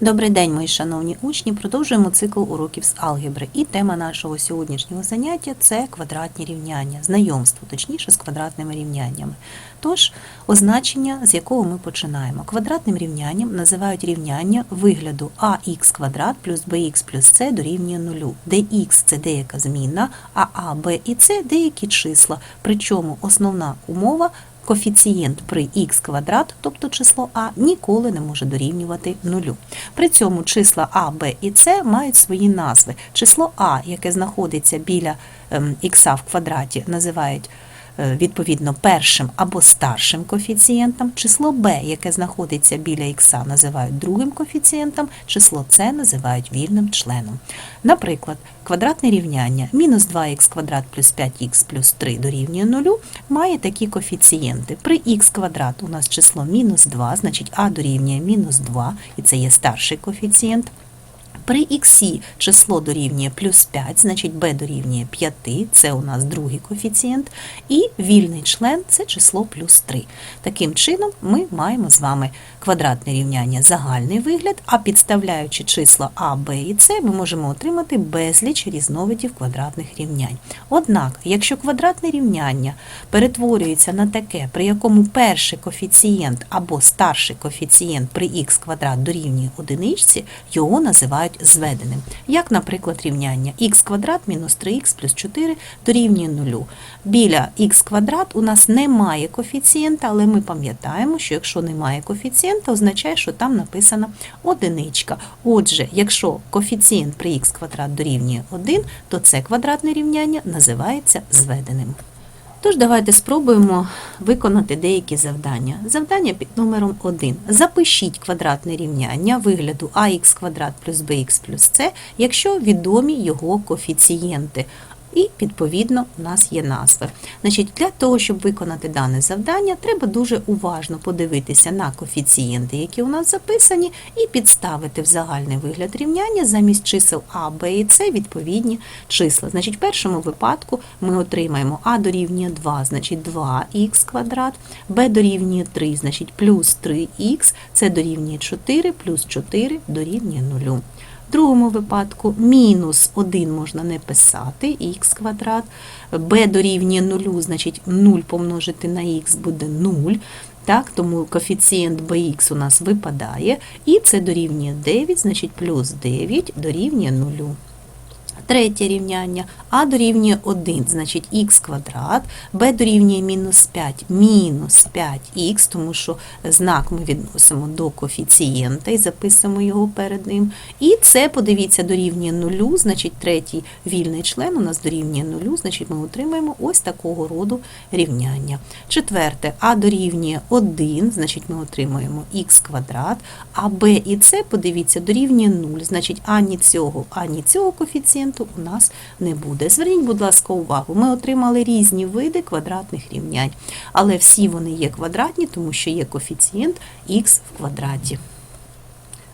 Добрий день, мої шановні учні. Продовжуємо цикл уроків з алгебри. І тема нашого сьогоднішнього заняття це квадратні рівняння, знайомство, точніше, з квадратними рівняннями. Тож, означення, з якого ми починаємо. Квадратним рівнянням називають рівняння вигляду ax квадрат плюс bx плюс c дорівнює нулю, де x – це деяка змінна, а а, b і c – деякі числа. Причому основна умова – коефіцієнт при х квадрат, тобто число а, ніколи не може дорівнювати нулю. При цьому числа а, б і с мають свої назви. Число а, яке знаходиться біля ем, х в квадраті, називають відповідно першим або старшим коефіцієнтом. Число b, яке знаходиться біля х, називають другим коефіцієнтом, число c називають вільним членом. Наприклад, квадратне рівняння мінус 2х квадрат плюс 5х плюс 3 дорівнює 0 має такі коефіцієнти. При х квадрат у нас число мінус 2, значить а дорівнює мінус 2, і це є старший коефіцієнт. При х число дорівнює плюс 5, значить b дорівнює 5, це у нас другий коефіцієнт, і вільний член це число плюс 3. Таким чином ми маємо з вами квадратне рівняння загальний вигляд, а підставляючи числа а, b і c, ми можемо отримати безліч різновидів квадратних рівнянь. Однак, якщо квадратне рівняння перетворюється на таке, при якому перший коефіцієнт або старший коефіцієнт при х квадрат дорівнює одиничці, його називають зведеним. Як, наприклад, рівняння х квадрат мінус 3х плюс 4 дорівнює 0. Біля х квадрат у нас немає коефіцієнта, але ми пам'ятаємо, що якщо немає коефіцієнта, означає, що там написана одиничка. Отже, якщо коефіцієнт при х квадрат дорівнює 1, то це квадратне рівняння називається зведеним. Тож давайте спробуємо виконати деякі завдання. Завдання під номером 1. Запишіть квадратне рівняння вигляду ax квадрат плюс bx плюс c, якщо відомі його коефіцієнти. І, відповідно, у нас є назви. Значить, Для того, щоб виконати дане завдання, треба дуже уважно подивитися на коефіцієнти, які у нас записані, і підставити в загальний вигляд рівняння замість чисел А, Б і С відповідні числа. Значить, в першому випадку ми отримаємо А дорівнює 2, значить 2х квадрат, Б дорівнює 3, значить плюс 3х, С дорівнює 4, плюс 4 дорівнює 0. В другому випадку мінус 1 можна не писати, х квадрат, b дорівнює 0, значить 0 помножити на х буде 0, так, тому коефіцієнт bx у нас випадає, і це дорівнює 9, значить плюс 9 дорівнює 0. Третє рівняння а дорівнює 1, значить х квадрат, b дорівнює мінус 5, мінус 5х, тому що знак ми відносимо до коефіцієнта і записуємо його перед ним. І це, подивіться, дорівнює 0, значить третій вільний член у нас дорівнює 0, значить ми отримаємо ось такого роду рівняння. Четверте, а дорівнює 1, значить ми отримуємо х квадрат, а b і c, подивіться, дорівнює 0, значить ані цього, ані цього коефіцієнту у нас не буде. Зверніть, будь ласка, увагу, ми отримали різні види квадратних рівнянь, але всі вони є квадратні, тому що є коефіцієнт х в квадраті.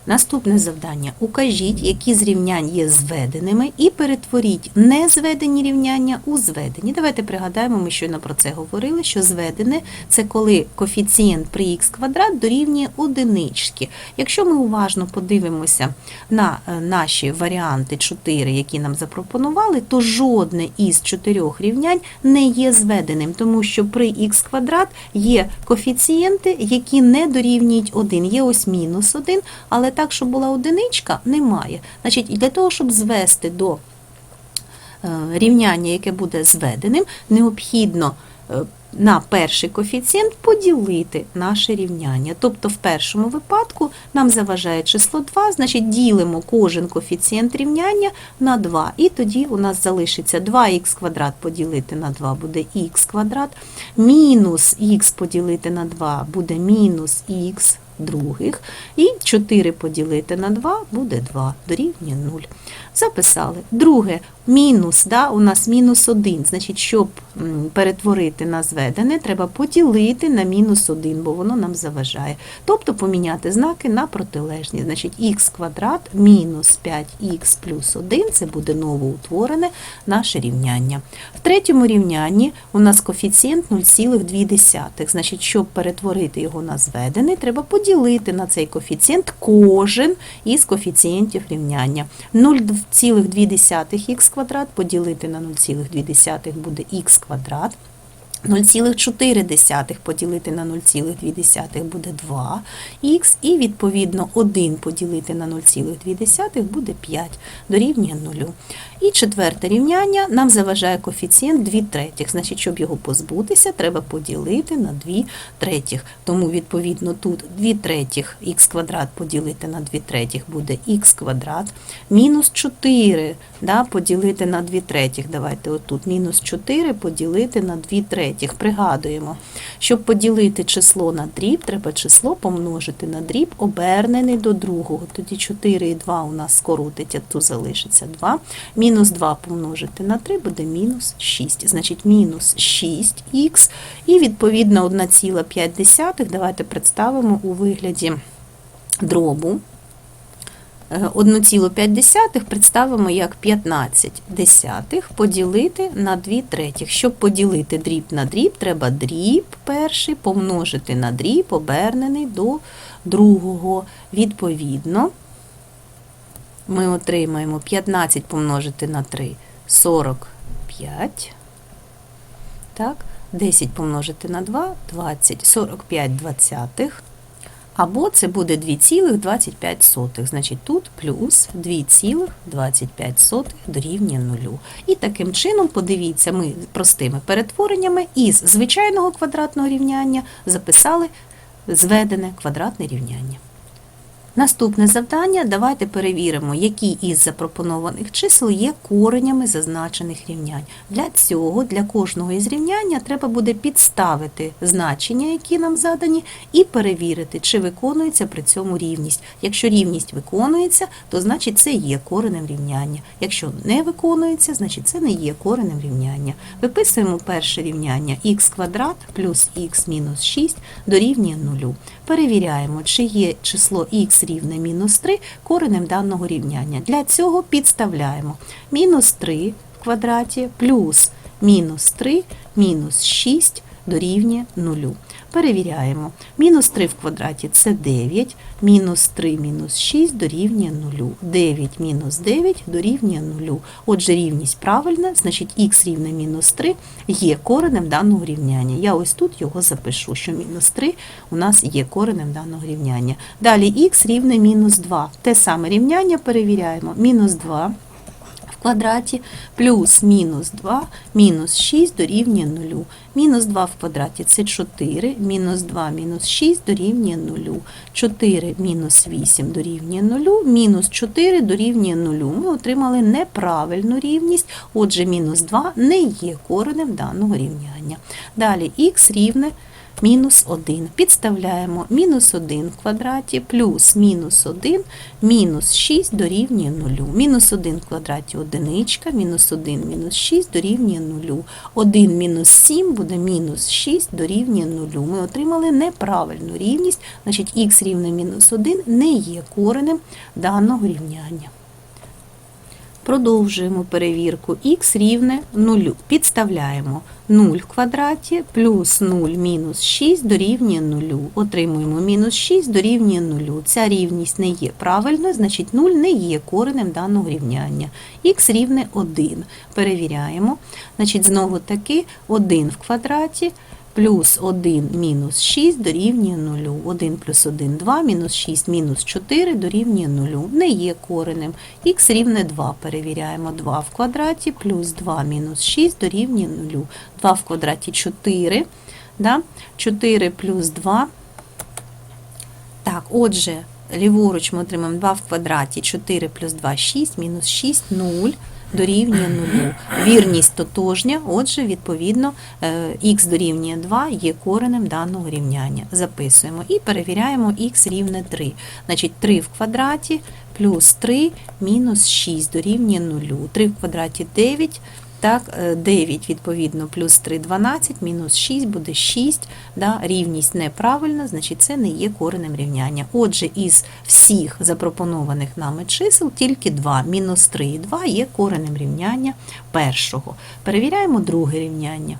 Наступне завдання. Укажіть, які з рівнянь є зведеними, і перетворіть незведені рівняння у зведені. Давайте пригадаємо, ми щойно про це говорили, що зведене це коли коефіцієнт при х квадрат дорівнює одинички. Якщо ми уважно подивимося на е, наші варіанти 4, які нам запропонували, то жодне із чотирьох рівнянь не є зведеним, тому що при х квадрат є коефіцієнти, які не дорівнюють 1. Є ось мінус 1, але так, щоб була одиничка, немає. Значить, для того, щоб звести до е, рівняння, яке буде зведеним, необхідно е, на перший коефіцієнт поділити наше рівняння. Тобто в першому випадку нам заважає число 2, значить ділимо кожен коефіцієнт рівняння на 2. І тоді у нас залишиться 2х квадрат поділити на 2 буде х квадрат, мінус х поділити на 2 буде мінус х других. І 4 поділити на 2 буде 2, дорівнює 0. Записали. Друге, мінус, да, у нас мінус 1. Значить, щоб перетворити на зведене, треба поділити на мінус 1, бо воно нам заважає. Тобто поміняти знаки на протилежні. Значить, х квадрат мінус 5х плюс 1 це буде новоутворене наше рівняння. В третьому рівнянні у нас коефіцієнт 0,2. Значить, щоб перетворити його на зведений, треба поділити на цей коефіцієнт кожен із коефіцієнтів рівняння. 0,2х квадрат поділити на 0,2 буде х квадрат. 0,4 поділити на 0,2 буде 2х, і відповідно 1 поділити на 0,2 буде 5, дорівнює 0. І четверте рівняння нам заважає коефіцієнт 2 третіх. Значить, щоб його позбутися, треба поділити на 2 третіх. Тому, відповідно, тут 2 третіх х квадрат поділити на 2 третіх буде х квадрат. Мінус 4 да, поділити на 2 третіх. Давайте отут. Мінус 4 поділити на 2 третіх. Пригадуємо, щоб поділити число на дріб, треба число помножити на дріб, обернений до другого. Тоді 4 і 2 у нас скоротить, а тут залишиться 2. Мінус 2 помножити на 3 буде мінус 6. Значить, мінус 6х. І відповідно 1,5 давайте представимо у вигляді дробу. Е, 1,5 представимо як 15 десятих поділити на 2 третіх. Щоб поділити дріб на дріб, треба дріб перший помножити на дріб, обернений до другого. Відповідно, ми отримаємо 15 помножити на 3 45. Так, 10 помножити на 2 20, 45 двадцятих. Або це буде 2,25. Значить, тут плюс 2,25 дорівнює нулю. І таким чином, подивіться, ми простими перетвореннями із звичайного квадратного рівняння записали зведене квадратне рівняння. Наступне завдання. Давайте перевіримо, які із запропонованих чисел є коренями зазначених рівнянь. Для цього, для кожного із рівняння треба буде підставити значення, які нам задані, і перевірити, чи виконується при цьому рівність. Якщо рівність виконується, то значить це є коренем рівняння. Якщо не виконується, значить це не є коренем рівняння. Виписуємо перше рівняння х квадрат плюс х мінус 6 дорівнює 0. Перевіряємо, чи є число х рівне мінус 3 коренем даного рівняння. Для цього підставляємо мінус 3 в квадраті плюс мінус 3 мінус 6 дорівнює 0. Перевіряємо. Мінус 3 в квадраті це 9, мінус 3 мінус 6 дорівнює 0. 9 мінус 9 дорівнює 0. Отже, рівність правильна, значить х рівне мінус 3 є коренем даного рівняння. Я ось тут його запишу, що мінус 3 у нас є коренем даного рівняння. Далі х рівне мінус 2. Те саме рівняння перевіряємо. Мінус 2 в квадраті плюс мінус 2 мінус 6 дорівнює 0. Мінус 2 в квадраті це 4, мінус 2 мінус 6 дорівнює 0. 4 мінус 8 дорівнює 0, мінус 4 дорівнює 0. Ми отримали неправильну рівність, отже, мінус 2 не є коренем даного рівняння. Далі х рівне мінус 1. Підставляємо мінус 1 в квадраті плюс мінус 1, мінус 6 дорівнює 0. Мінус 1 в квадраті одиничка, мінус 1, мінус 6 дорівнює 0. 1 мінус 7 буде мінус 6 дорівнює 0. Ми отримали неправильну рівність, значить х рівне мінус 1 не є коренем даного рівняння. Продовжуємо перевірку. х рівне 0. Підставляємо 0 в квадраті плюс 0 мінус 6 дорівнює 0. Отримуємо мінус 6 дорівнює 0. Ця рівність не є правильною, значить 0 не є коренем даного рівняння. х рівне 1. Перевіряємо. Значить, знову таки 1 в квадраті плюс 1 мінус 6 дорівнює 0. 1 плюс 1 – 2, мінус 6 мінус 4 дорівнює 0. Не є коренем. х рівне 2. Перевіряємо 2 в квадраті плюс 2 мінус 6 дорівнює 0. 2 в квадраті 4. Да? 4 плюс 2. Так, отже, ліворуч ми отримаємо 2 в квадраті, 4 плюс 2 – 6, мінус 6 – 0. Дорівнює 0. Вірність тотожня, отже, відповідно, х дорівнює 2 є коренем даного рівняння. Записуємо і перевіряємо х рівне 3. Значить, 3 в квадраті плюс 3 мінус 6 дорівнює 0. 3 в квадраті 9. Так, е, 9, відповідно, плюс 3 – 12, мінус 6 буде 6. Да, рівність неправильна, значить це не є коренем рівняння. Отже, із всіх запропонованих нами чисел тільки 2, мінус 3 і 2 є коренем рівняння першого. Перевіряємо друге рівняння.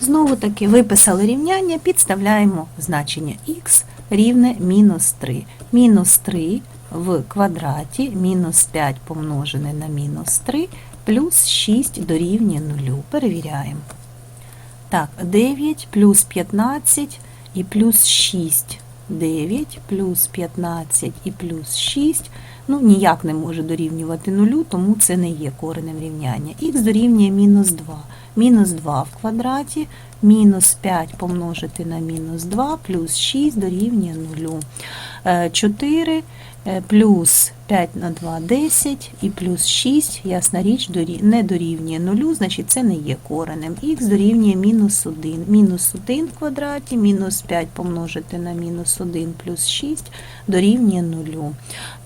Знову таки виписали рівняння, підставляємо значення х рівне мінус 3. Мінус 3 в квадраті, мінус 5 помножене на мінус 3, плюс 6 дорівнює 0. Перевіряємо. Так, 9 плюс 15 і плюс 6. 9 плюс 15 і плюс 6. Ну, ніяк не може дорівнювати 0, тому це не є коренем рівняння. Х дорівнює мінус 2. Мінус 2 в квадраті, мінус 5 помножити на мінус 2, плюс 6 дорівнює 0. 4 е, плюс 5 на 2 – 10 і плюс 6, ясна річ, не дорівнює 0, значить це не є коренем. Х дорівнює мінус 1. Мінус 1 в квадраті, мінус 5 помножити на мінус 1 плюс 6 дорівнює 0.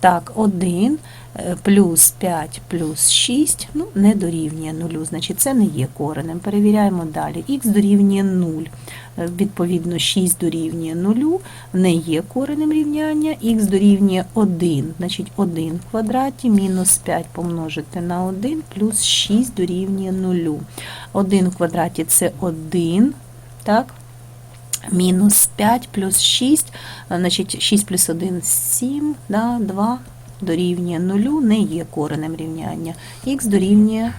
Так, 1 е, плюс 5 плюс 6 ну, не дорівнює 0, значить це не є коренем. Перевіряємо далі. Х дорівнює 0. Е, Відповідно, 6 дорівнює 0, не є коренем рівняння. Х дорівнює 1, значить 1 в квадраті, мінус 5 помножити на 1, плюс 6 дорівнює 0. 1 в квадраті це 1, так? Мінус 5 плюс 6, значить 6 плюс 1 – 7, да, 2 дорівнює 0, не є коренем рівняння. Х дорівнює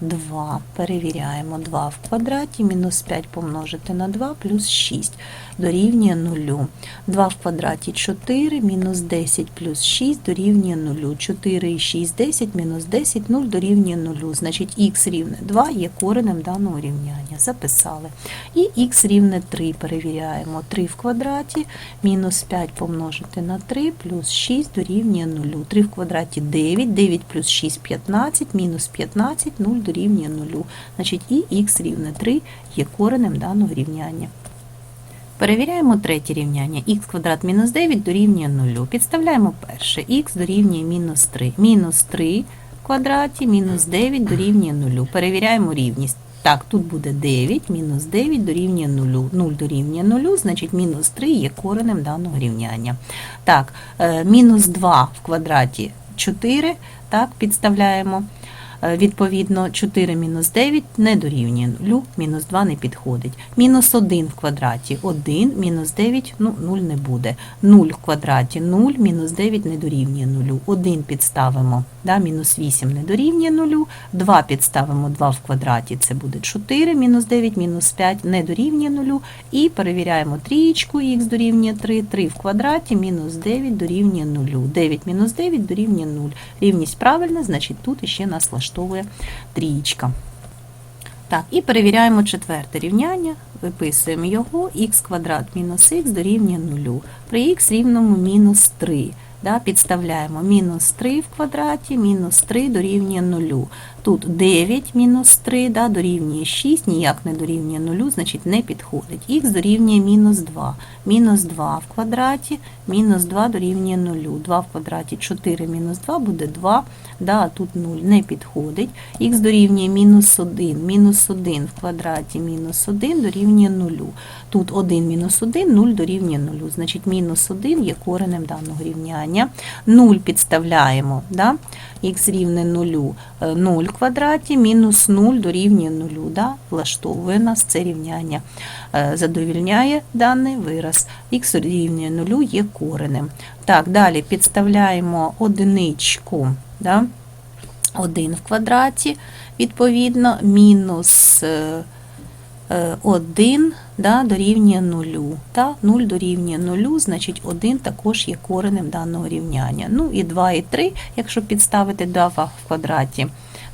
2. Перевіряємо 2 в квадраті, мінус 5 помножити на 2, плюс 6 дорівнює 0. 2 в квадраті 4, мінус 10 плюс 6 дорівнює 0. 4 і 6, 10, мінус 10, 0 дорівнює 0. Значить х рівне 2 є коренем даного рівняння. Записали. І х рівне 3 перевіряємо. 3 в квадраті, мінус 5 помножити на 3, плюс 6 дорівнює 0. 3 в квадраті 9, 9 плюс 6 – 15, мінус 15, 0 дорівнює 0. Значить і х рівне 3 є коренем даного рівняння. Перевіряємо третє рівняння. х квадрат мінус 9 дорівнює 0. Підставляємо перше. х дорівнює мінус 3. Мінус 3 в квадраті, мінус 9 дорівнює 0. Перевіряємо рівність. Так, тут буде 9, мінус 9 дорівнює 0. 0 дорівнює 0, значить мінус 3 є коренем даного рівняння. Так, е, мінус 2 в квадраті 4, так, підставляємо. Е, Відповідно, 4 мінус 9 не дорівнює 0, мінус 2 не підходить. Мінус 1 в квадраті 1, мінус 9, ну 0 не буде. 0 в квадраті 0, мінус 9 не дорівнює 0. 1 підставимо, да, мінус 8 не дорівнює 0, 2 підставимо 2 в квадраті, це буде 4, мінус 9, мінус 5 не дорівнює 0. І перевіряємо трієчку, х дорівнює 3, 3 в квадраті, мінус 9 дорівнює 0. 9 мінус 9 дорівнює 0. Рівність правильна, значить тут іще нас влаштовує трієчка. Так, і перевіряємо четверте рівняння, виписуємо його, х квадрат мінус х дорівнює 0. При х рівному мінус 3. Да, підставляємо мінус 3 в квадраті, мінус 3 дорівнює 0. Тут 9 мінус 3 да, дорівнює 6, ніяк не дорівнює 0, значить не підходить. Х дорівнює мінус 2. Мінус 2 в квадраті, мінус 2 дорівнює 0. 2 в квадраті 4 мінус 2 буде 2, да, а тут 0 не підходить. Х дорівнює мінус 1, мінус 1 в квадраті, мінус 1 дорівнює 0. Тут 1 мінус 1, 0 дорівнює 0. Значить мінус 1 є коренем даного рівняння. 0 підставляємо, да? х рівне 0, 0 в квадраті, мінус 0 дорівнює 0. Да? Влаштовує нас це рівняння. Е, Задовільняє даний вираз. х рівнює 0 є коренем. Так, далі підставляємо одиничку. Да? 1 в квадраті, відповідно, мінус е, 1 да, дорівнює 0. Та 0 дорівнює 0, значить 1 також є коренем даного рівняння. Ну і 2 і 3, якщо підставити 2 в квадраті,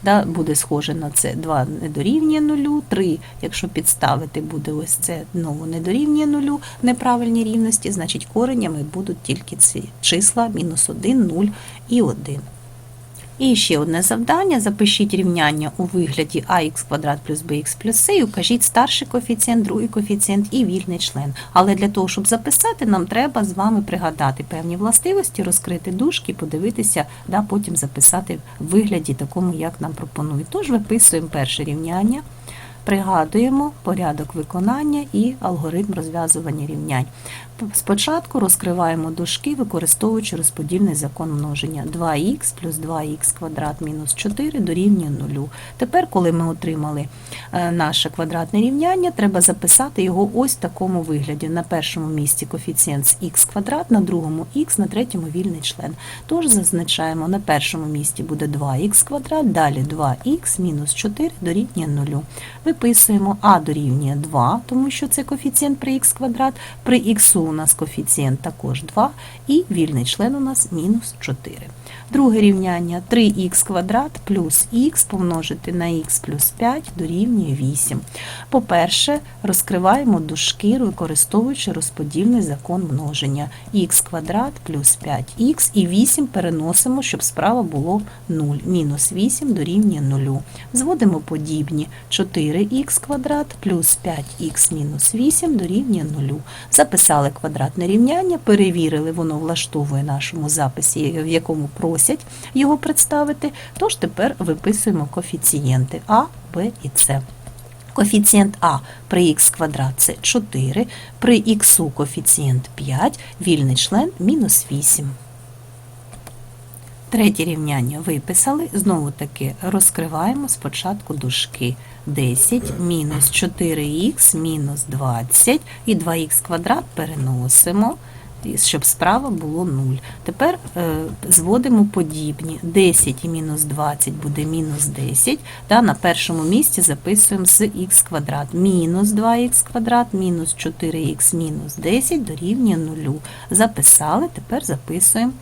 да, буде схоже на це. 2 не дорівнює 0, 3, якщо підставити, буде ось це знову не дорівнює 0, неправильні рівності, значить коренями будуть тільки ці числа мінус 1, 0 і 1. І ще одне завдання. Запишіть рівняння у вигляді ax квадрат плюс bx плюс c і укажіть старший коефіцієнт, другий коефіцієнт і вільний член. Але для того, щоб записати, нам треба з вами пригадати певні властивості, розкрити дужки, подивитися, да, потім записати в вигляді такому, як нам пропонують. Тож виписуємо перше рівняння. Пригадуємо порядок виконання і алгоритм розв'язування рівнянь. Спочатку розкриваємо дужки, використовуючи розподільний закон множення. 2х плюс 2х квадрат мінус 4 дорівнює 0. Тепер, коли ми отримали е, наше квадратне рівняння, треба записати його ось в такому вигляді. На першому місці коефіцієнт з х квадрат, на другому х, на третьому вільний член. Тож зазначаємо, на першому місці буде 2х квадрат, далі 2х мінус 4 дорівнює 0. Виписуємо а дорівнює 2, тому що це коефіцієнт при х квадрат, при х у нас коефіцієнт також 2, і вільний член у нас мінус 4. Друге рівняння 3х квадрат плюс х помножити на х плюс 5 дорівнює 8. По-перше, розкриваємо дужки, використовуючи розподільний закон множення. х квадрат плюс 5х і 8 переносимо, щоб справа було 0. Мінус 8 дорівнює 0. Зводимо подібні 4х квадрат плюс 5х мінус 8 дорівнює 0. Записали квадратне рівняння, перевірили, воно влаштовує нашому записі, в якому просять його представити. Тож тепер виписуємо коефіцієнти А, Б і С. Коефіцієнт А при х квадрат це 4, при х коефіцієнт 5, вільний член мінус 8. Третє рівняння виписали. Знову таки розкриваємо спочатку дужки 10 мінус 4х мінус 20 і 2х квадрат переносимо, щоб справа було 0. Тепер е, зводимо подібні. 10 і мінус 20 буде мінус 10. Да, на першому місці записуємо з х квадрат. Мінус 2х квадрат, мінус 4х мінус 10 дорівнює 0. Записали, тепер записуємо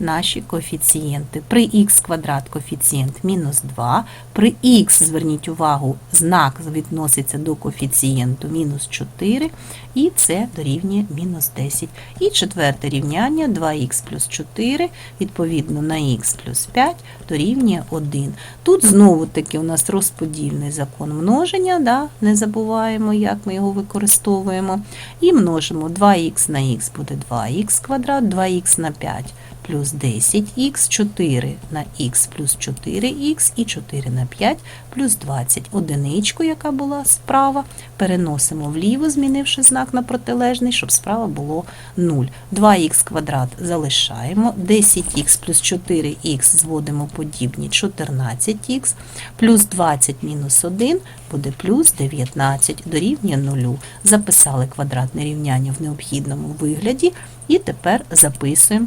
наші коефіцієнти. При х квадрат коефіцієнт мінус 2, при х, зверніть увагу, знак відноситься до коефіцієнту мінус 4, і це дорівнює мінус 10. І четверте рівняння 2х плюс 4, відповідно на х плюс 5 дорівнює 1. Тут знову таки у нас розподільний закон множення, да, не забуваємо, як ми його використовуємо. І множимо 2х на х буде 2х квадрат, 2х на 5 плюс 10х, 4 на х плюс 4х і 4 на 5 плюс 20. Одиничку, яка була справа, переносимо вліво, змінивши знак на протилежний, щоб справа було 0. 2х квадрат залишаємо, 10х плюс 4х зводимо подібні 14х, плюс 20 мінус 1 буде плюс 19, дорівнює 0. Записали квадратне рівняння в необхідному вигляді і тепер записуємо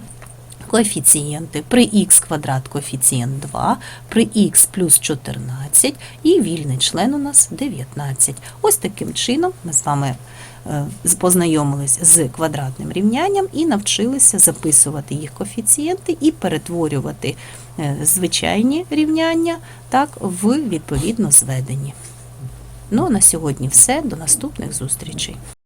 коефіцієнти. При х квадрат коефіцієнт 2, при х плюс 14 і вільний член у нас 19. Ось таким чином ми з вами е, познайомились з квадратним рівнянням і навчилися записувати їх коефіцієнти і перетворювати е, звичайні рівняння так, в відповідно зведені. Ну, а на сьогодні все. До наступних зустрічей.